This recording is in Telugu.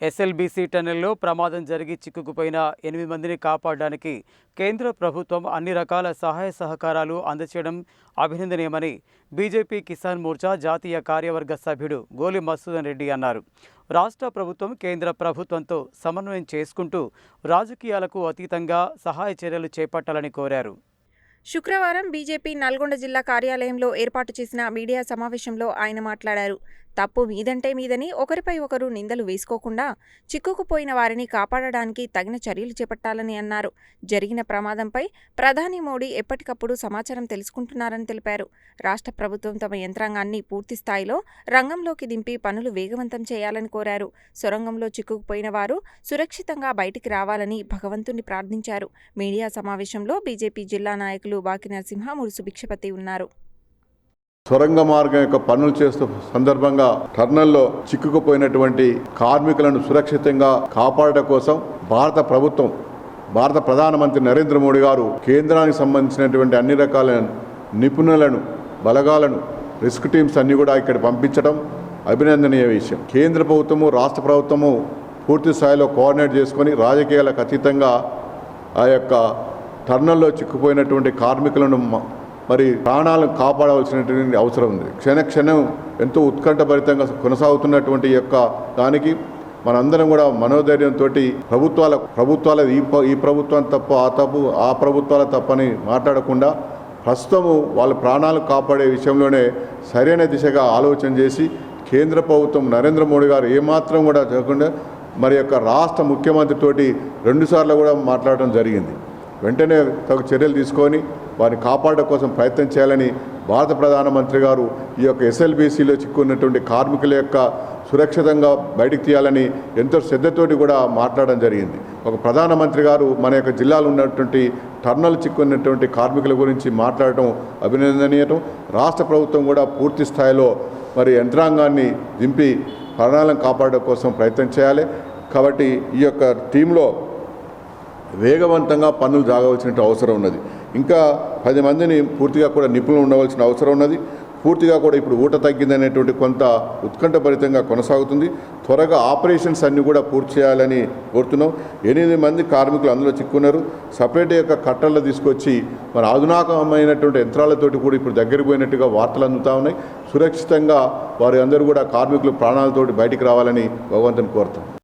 ఎస్ఎల్బీసీ టన్నెల్లో ప్రమాదం జరిగి చిక్కుకుపోయిన ఎనిమిది మందిని కాపాడడానికి కేంద్ర ప్రభుత్వం అన్ని రకాల సహాయ సహకారాలు అందచేయడం అభినందనీయమని బీజేపీ కిసాన్ మోర్చా జాతీయ కార్యవర్గ సభ్యుడు గోలి మసూదన్ రెడ్డి అన్నారు. రాష్ట్ర ప్రభుత్వం కేంద్ర ప్రభుత్వంతో సమన్వయం చేసుకుంటూ రాజకీయాలకు అతీతంగా సహాయ చర్యలు చేపట్టాలని కోరారు. శుక్రవారం బీజేపీ నల్గొండ జిల్లా కార్యాలయంలో ఏర్పాటు చేసిన మీడియా సమావేశంలో ఆయన మాట్లాడారు. తప్పు మీదంటే మీదని ఒకరిపై ఒకరు నిందలు వేసుకోకుండా చిక్కుకుపోయిన వారిని కాపాడడానికి తగిన చర్యలు చేపట్టాలని అన్నారు. జరిగిన ప్రమాదంపై ప్రధాని మోడీ ఎప్పటికప్పుడు సమాచారం తెలుసుకుంటున్నారని తెలిపారు. రాష్ట్ర ప్రభుత్వం తమ యంత్రాంగాన్ని పూర్తి స్థాయిలో రంగంలోకి దింపి పనులు వేగవంతం చేయాలని కోరారు. సొరంగంలో చిక్కుకుపోయిన వారు సురక్షితంగా బయటికి రావాలని భగవంతుని ప్రార్థించారు. మీడియా సమావేశంలో బీజేపీ జిల్లా నాయకులు బాకి నరసింహ మురుసు భిక్షపతి ఉన్నారు. సొరంగ మార్గం యొక్క పనులు చేస్తూ సందర్భంగా టర్నల్లో చిక్కుకుపోయినటువంటి కార్మికులను సురక్షితంగా కాపాడటం కోసం భారత ప్రభుత్వం భారత ప్రధానమంత్రి నరేంద్ర మోడీ గారు కేంద్రానికి సంబంధించినటువంటి అన్ని రకాల నిపుణులను బలగాలను రిస్క్ టీమ్స్ అన్నీ కూడా ఇక్కడ పంపించడం అభినందనీయ విషయం. కేంద్ర ప్రభుత్వము రాష్ట్ర ప్రభుత్వము పూర్తి స్థాయిలో కోఆర్డినేట్ చేసుకొని రాజకీయాలకు అతీతంగా ఆ యొక్క టర్నల్లో చిక్కుపోయినటువంటి కార్మికులను మరి ప్రాణాలను కాపాడవలసినటువంటి అవసరం ఉంది. క్షణ క్షణం ఎంతో ఉత్కంఠభరితంగా కొనసాగుతున్నటువంటి యొక్క దానికి మనందరం కూడా మనోధైర్యంతో ప్రభుత్వాల ప్రభుత్వాల ఈ ఈ ప్రభుత్వం తప్పు ఆ తప్పు ఆ ప్రభుత్వాల తప్పని మాట్లాడకుండా ప్రస్తుతము వాళ్ళ ప్రాణాలు కాపాడే విషయంలోనే సరైన దిశగా ఆలోచన చేసి కేంద్ర ప్రభుత్వం నరేంద్ర మోడీ గారు ఏమాత్రం కూడా చేయకుండా మరి యొక్క రాష్ట్ర ముఖ్యమంత్రితోటి రెండుసార్లు కూడా మాట్లాడడం జరిగింది. వెంటనే తగు చర్యలు తీసుకొని వారిని కాపాడడం కోసం ప్రయత్నం చేయాలని భారత ప్రధానమంత్రి గారు ఈ యొక్క ఎస్ఎల్బీసీలో చిక్కున్నటువంటి కార్మికుల యొక్క సురక్షితంగా బయటికి తీయాలని ఎంతో శ్రద్ధతోటి కూడా మాట్లాడడం జరిగింది. ఒక ప్రధానమంత్రి గారు మన యొక్క జిల్లాలో ఉన్నటువంటి టర్నల్ చిక్కున్నటువంటి కార్మికుల గురించి మాట్లాడటం అభినందనీయటం. రాష్ట్ర ప్రభుత్వం కూడా పూర్తి స్థాయిలో మరి యంత్రాంగాన్ని దింపి ప్రాణాలను కాపాడడం కోసం ప్రయత్నం చేయాలి. కాబట్టి ఈ యొక్క టీంలో వేగవంతంగా పనులు జాగవలసిన అవసరం ఉన్నది. ఇంకా పది మందిని పూర్తిగా కూడా నిపుణులు ఉండవలసిన అవసరం ఉన్నది. పూర్తిగా కూడా ఇప్పుడు ఊట తగ్గిందనేటువంటి కొంత ఉత్కంఠభరితంగా కొనసాగుతుంది. త్వరగా ఆపరేషన్స్ అన్నీ కూడా పూర్తి చేయాలని కోరుతున్నాం. ఎనిమిది మంది కార్మికులు అందులో చిక్కున్నారు. సపరేట్ యొక్క కట్టల్లో తీసుకొచ్చి మన ఆధునాకమైనటువంటి యంత్రాలతోటి కూడా ఇప్పుడు దగ్గరికి పోయినట్టుగా వార్తలు అందుతూ ఉన్నాయి. సురక్షితంగా వారి అందరూ కూడా కార్మికులు ప్రాణాలతోటి బయటికి రావాలని భగవంతుని కోరుతాం